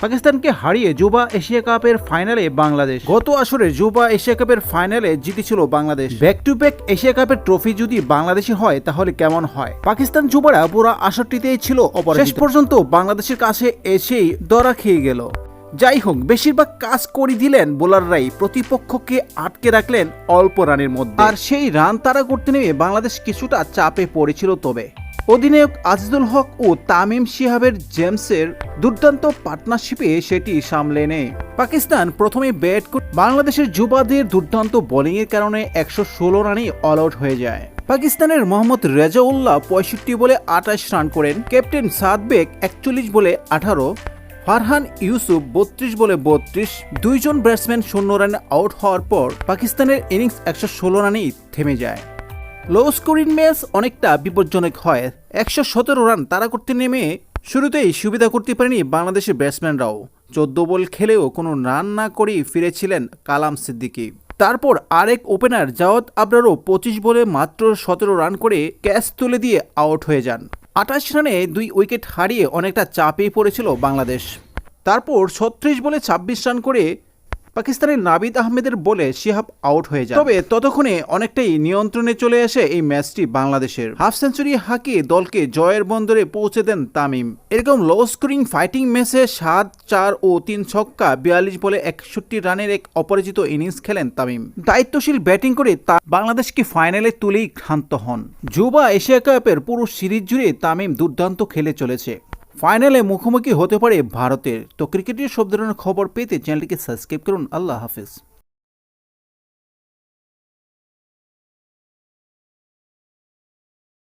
পাকিস্তানকে হারিয়ে যুবা এশিয়া কাপের ফাইনালে বাংলাদেশ। গত আসরে যুবা এশিয়া কাপের ফাইনালে জিতেছিল Bangladesh. Back to back Asia কাপের ট্রফি যদি বাংলাদেশে হয়, তাহলে কেমন হয়? পাকিস্তান যুবারা পুরো আসরটিতেই ছিল। শেষ পর্যন্ত বাংলাদেশের কাছে এসেই দরা খেয়ে গেল। যাই হোক, বেশিরভাগ কাজ করে দিলেন বোলাররাই, প্রতিপক্ষকে আটকে রাখলেন অল্প রানের মধ্যে। আর সেই রান তারা করতে নেমে বাংলাদেশ কিছুটা চাপে পড়েছিল তবে। অধিনায়ক আজিজুল হক ও তামিম শিহাবের জেমসের দুর্দান্ত পার্টনারশিপে সেটি সামলে নেয়। পাকিস্তান প্রথমে ব্যাট বাংলাদেশের যুবাদের দুর্দান্ত বোলিংয়ের কারণে একশো ষোলো রানে অল আউট হয়ে যায়। পাকিস্তানের মোহাম্মদ রেজাউল্লাহ পঁয়ষট্টি বলে আঠাশ রান করেন। ক্যাপ্টেন সাদবেক একচল্লিশ বলে আঠারো। ফারহান ইউসুফ বত্রিশ বলে বত্রিশ। দুইজন ব্যাটসম্যান শূন্য রানে আউট হওয়ার পর পাকিস্তানের ইনিংস একশো ষোলো রানেই থেমে যায়। লো স্কোরিং ম্যাচ অনেকটা বিপজ্জনক হয়। একশো সতেরো রান তারা করতে নেমে শুরুতেই সুবিধা করতে পারেনি বাংলাদেশের ব্যাটসম্যানরাও। চোদ্দ বল খেলেও কোনো রান না করেই ফিরেছিলেন কালাম সিদ্দিকি। তারপর আরেক ওপেনার জাওয়াদ আবরারও পঁচিশ বলে মাত্র সতেরো রান করে ক্যাচ তুলে দিয়ে আউট হয়ে যান। আঠাশ রানে দুই উইকেট হারিয়ে অনেকটা চাপে পড়েছিল বাংলাদেশ। তারপর ছত্রিশ বলে ছাব্বিশ রান করে পাকিস্তানের নাবিদ আহমেদের বলে শিহাব আউট হয়ে যায় তবে ততক্ষণে অনেকটাই নিয়ন্ত্রণে চলে আসে এই ম্যাচটি বাংলাদেশের। হাফ সেঞ্চুরি হাঁকিয়ে দলকে জয়ের বন্দরে পৌঁছে দেন তামিম। এরকম লো স্কোরিং ফাইটিং ম্যাচে সাত, চার ও তিন ছক্কা বিয়াল্লিশ বলে একষট্টি রানের এক অপরাজিত ইনিংস খেলেন তামিম। দায়িত্বশীল ব্যাটিং করে তা বাংলাদেশকে ফাইনালে তুলেই ক্ষান্ত হন। যুবা এশিয়া কাপের পুরো সিরিজ জুড়ে তামিম দুর্দান্ত খেলে চলেছে। ফাইনালে মুখোমুখি হতে পারে ভারতের। তো ক্রিকেটের সব ধরনের খবর পেতে চ্যানেলটিকে সাবস্ক্রাইব করুন। আল্লাহ হাফিজ।